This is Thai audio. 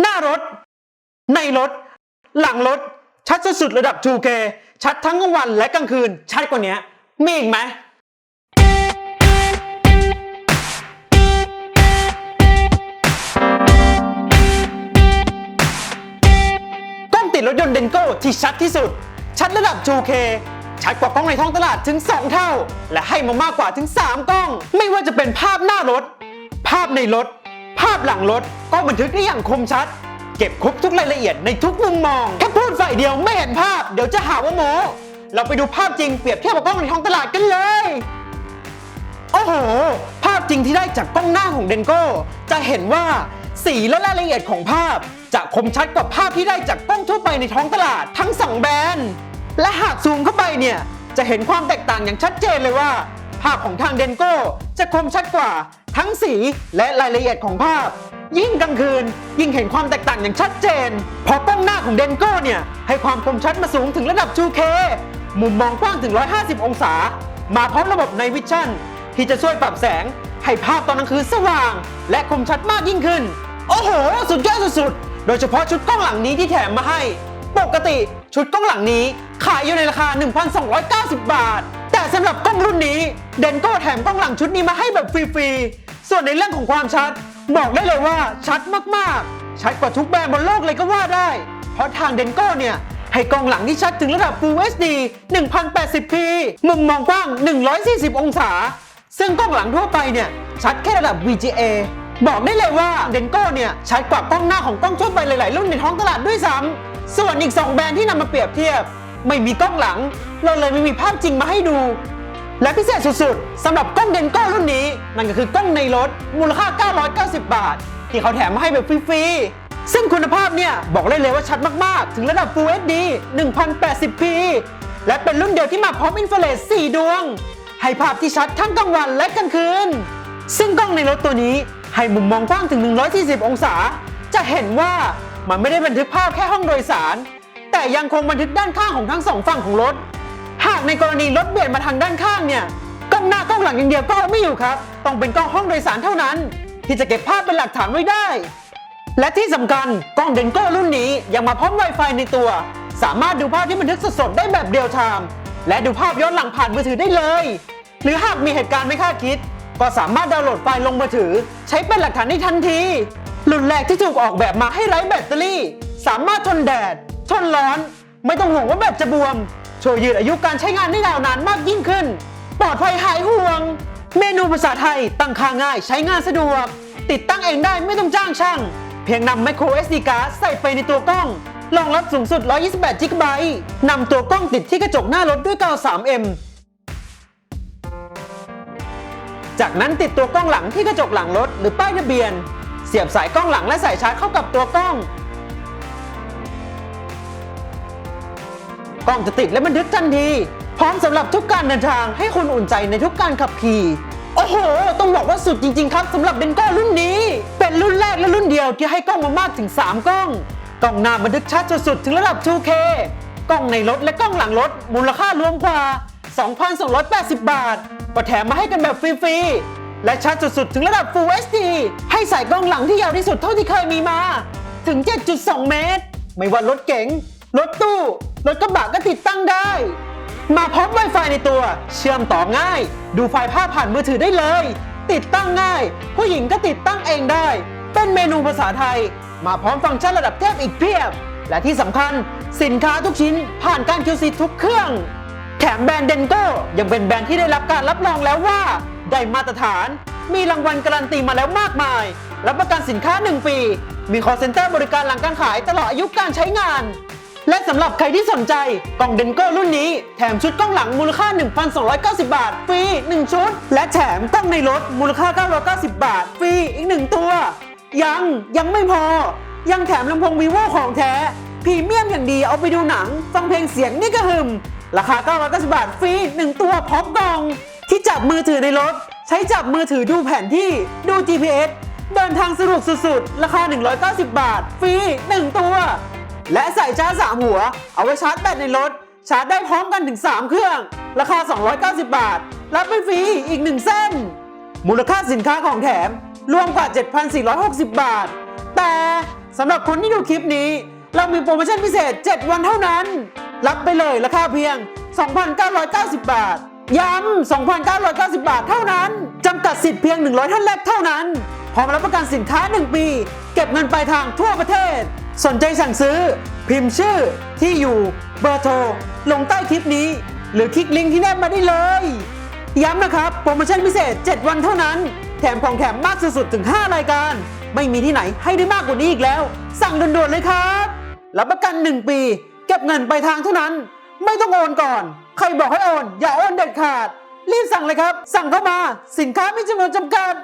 หน้ารถ ในรถ หลังรถ ชัดสุดๆระดับ 2K ชัดทั้งกลางวันและกลางคืน ชัดกว่านี้มีอีกไหมกล้องติดรถยนต์เดนโก้ที่ชัดที่สุด ชัดระดับ 2K ชัดกว่ากล้องในท้องตลาดถึง 2 เท่า และให้มามากกว่าถึง 3 กล้อง ไม่ว่าจะเป็นภาพหน้ารถ ภาพในรถาพหลังรถก็บันทึกได้อย่างคมชัด เก็บครบทุกรายละเอียดในทุกมุมมองแค่พูดฝ่ายเดียวไม่เห็นภาพ เดี๋ยวจะหาว่าโมเราไปดูภาพจริงเปรียบเทียบกับกล้องในท้องตลาดกันเลย โอ้โห ภาพจริงที่ได้จากกล้องหน้าของเดนโก้ จะเห็นว่าสีและรายละเอียดของภาพ จะคมชัดกว่าภาพที่ได้จากกล้องทั่วไปในท้องตลาดทั้งสองแบรนด์ และหากซูมเข้าไปเนี่ยจะเห็นความแตกต่างอย่างชัดเจนเลยว่า ภาพของทางเดนโก้จะคมชัดกว่า ทั้งสีและรายละเอียดของภาพ ยิ่งกลางคืน ยิ่งเห็นความแตกต่างอย่างชัดเจนเพราะกล้องหน้าของเดนโก้เนี่ย ให้ความคมชัดมาสูงถึงระดับ 2K มุมมองกว้างถึง 150 องศา มาพร้อมระบบ Night Vision ที่จะช่วยปรับแสง ให้ภาพตอนกลางคืนสว่าง และคมชัดมากยิ่งขึ้น โอ้โห สุดยอดสุดๆ โดยเฉพาะชุดกล้องหลังนี้ที่แถมมาให้ ปกติชุดกล้องหลังนี้ขายอยู่ในราคา 1,290 บาท แต่สำหรับกล้องรุ่นนี้ เดนโก้แถมกล้องหลังชุดนี้มาให้แบบฟรีๆ ส่วนในเรื่องของความชัด บอกได้เลยว่าชัดมากๆ ชัดกว่าทุกแบรนด์บนโลกเลยก็ว่าได้ เพราะทางเดนโก้เนี่ย ให้กล้องหลังที่ชัดถึงระดับ Full HD 1080p มุมมองกว้าง 140 องศา ซึ่งกล้องหลังทั่วไปเนี่ย ชัดแค่ระดับ VGA บอกได้เลยว่าเดนโก้เนี่ยชัดกว่ากล้องหน้าของกล้องทั่วไปหลาย ๆ รุ่นในท้องตลาดด้วยซ้ำส่วนอีก 2 แบรนด์ที่นำมาเปรียบเทียบ ไม่มีกล้องหลัง เราเลยไม่มีภาพจริงมาให้ดู และพิเศษสุดๆสำหรับกล้องเดนโก้รุ่นนี้นั่นก็คือกล้องในรถ มูลค่า 990 บาท ที่เขาแถมมาให้แบบฟรีๆ ซึ่งคุณภาพเนี่ย บอกได้เลยว่าชัดมากๆ ถึงระดับ Full HD 1080p และเป็นรุ่นเดียวที่มาพร้อมอินฟราเรด4 ดวง ให้ภาพที่ชัดทั้งกลางวันและกลางคืน ซึ่งกล้องในรถตัวนี้ให้มุมมองกว้างถึง 140 องศา จะเห็นว่ามันไม่ได้บันทึกภาพแค่ห้องโดยสาร แต่ยังคงบันทึกด้านข้างของทั้งสองฝั่งของรถ ในกรณีรถเบียดมาทางด้านข้างเนี่ยกล้องหน้ากล้องหลังอย่างเดียวก็ไม่อยู่ครับ ต้องเป็นกล้องห้องโดยสารเท่านั้น ที่จะเก็บภาพเป็นหลักฐานไว้ได้ และที่สำคัญกล้องเดนโก้รุ่นนี้ยังมาพร้อม Wi-Fi ในตัว สามารถดูภาพที่บันทึกสดๆได้แบบเรียลไทม์และดูภาพย้อนหลังผ่านมือถือได้เลย หรือหากมีเหตุการณ์ไม่คาดคิด ก็สามารถดาวน์โหลดไฟล์ลงมือถือ ใช้เป็นหลักฐานได้ทันทีรุ่นแรกที่ถูกออกแบบมาให้ไร้แบตเตอรี่ สามารถทนแดด ทนร้อน ไม่ต้องห่วงว่าแบตจะบวม ช่วยยืดอายุการใช้งานได้ยาวนานมากยิ่งขึ้น ปลอดภัยหายห่วง เมนูภาษาไทยตั้งค่าง่ายใช้งานสะดวก ติดตั้งเองได้ไม่ต้องจ้างช่าง เพียงนำ micro SD card ใส่ไปในตัวกล้องรองรับสูงสุด 128 GB นำตัวกล้องติดที่กระจกหน้ารถด้วยกาว 3M จากนั้นติดตัวกล้องหลังที่กระจกหลังรถหรือป้ายทะเบียน เสียบสายกล้องหลังและสายชาร์จเข้ากับตัวกล้อง กล้องจะติดและบันทึกทันที พร้อมสำหรับทุกการเดินทางให้คุณอุ่นใจในทุกการขับขี่ โอ้โห ต้องบอกว่าสุดจริง ๆ ครับสำหรับเบนโก้รุ่นนี้ เป็นรุ่นแรกและรุ่นเดียวที่ให้กล้องมามากถึง 3 กล้อง กล้องหน้าบันทึกชัดสุดๆถึงระดับ 2K กล้องในรถและกล้องหลังรถมูลค่ารวมกว่า 2,280 บาทก็แถมมาให้กันแบบฟรีๆ และชัดสุดๆ ถึงระดับ Full HD ให้ใส่กล้องหลังที่ยาวที่สุดเท่าที่เคยมีมา ถึง 7.2 เมตร ไม่ว่ารถเก๋ง รถตู้ รถกระบะก็ติดตั้งได้ มาพร้อม Wi-Fi ในตัว เชื่อมต่อง่าย ดูไฟล์ภาพผ่านมือถือได้เลย ติดตั้งง่าย ผู้หญิงก็ติดตั้งเองได้ เป็นเมนูภาษาไทย มาพร้อมฟังก์ชันระดับเทพอีกเพียบ และที่สำคัญสินค้าทุกชิ้นผ่านการ QC ทุกเครื่อง แถมแบรนด์เดนโก้ยังเป็นแบรนด์ที่ได้รับการรับรองแล้วว่า ได้มาตรฐาน มีรางวัลการันตีมาแล้วมากมาย รับประกันสินค้า 1 ปี มี call center บริการหลังการขายตลอดอายุการใช้งาน และสำหรับใครที่สนใจกล่องเดนโก้รุ่นนี้ แถมชุดกล้องหลังมูลค่า 1,290 บาท ฟรี 1 ชุด และแถมกล้องในรถมูลค่า 990 บาท ฟรีอีก 1 ตัว ยังยังไม่พอ ยังแถมลำโพงวีโวของแท้พรีเมียมอย่างดีเอาไปดูหนัง ฟังเพลงเสียงนี่ก็หึมราคา 990 บาท ฟรี 1 ตัวพร้อมกล่อง ที่จับมือถือในรถ ใช้จับมือถือดูแผนที่ดู GPS เดินทางสะดวกสุดๆ ราคา 190 บาท ฟรี 1 ตัว และใส่ชาร์จ 3 หัว เอาไว้ชาร์จแบตในรถ ชาร์จได้พร้อมกันถึง 3 เครื่อง ราคา 290 บาท รับไปฟรีอีก 1 เส้น มูลค่าสินค้าของแถม รวมกว่า 7,460 บาท แต่สำหรับคนที่ดูคลิปนี้ เรามีโปรโมชั่นพิเศษ 7 วันเท่านั้น รับไปเลยราคาเพียง 2,990 บาท ย้ำ 2,990 บาทเท่านั้น จำกัดสิทธิ์เพียง 100 ท่านแรกเท่านั้น พร้อมรับประกันสินค้า 1 ปี เก็บเงินปลายทางทั่วประเทศ สนใจสั่งซื้อ พิมพ์ชื่อที่อยู่เบอร์โทร ลงใต้คลิปนี้ หรือคลิกลิงก์ที่แนบมาได้เลย ย้ำนะครับ โปรโมชั่นพิเศษ 7 วันเท่านั้น แถมของแถมมากสุดๆถึง 5 รายการ ไม่มีที่ไหนให้ได้มากกว่านี้อีกแล้ว สั่งด่วนๆเลยครับรับประกัน 1 ปี เก็บเงินไปลายทางเท่านั้น ไม่ต้องโอนก่อน ใครบอกให้โอน อย่าโอนเด็ดขาด รีบสั่งเลยครับ สั่งเข้ามาสินค้ามีจำนวนจำกัด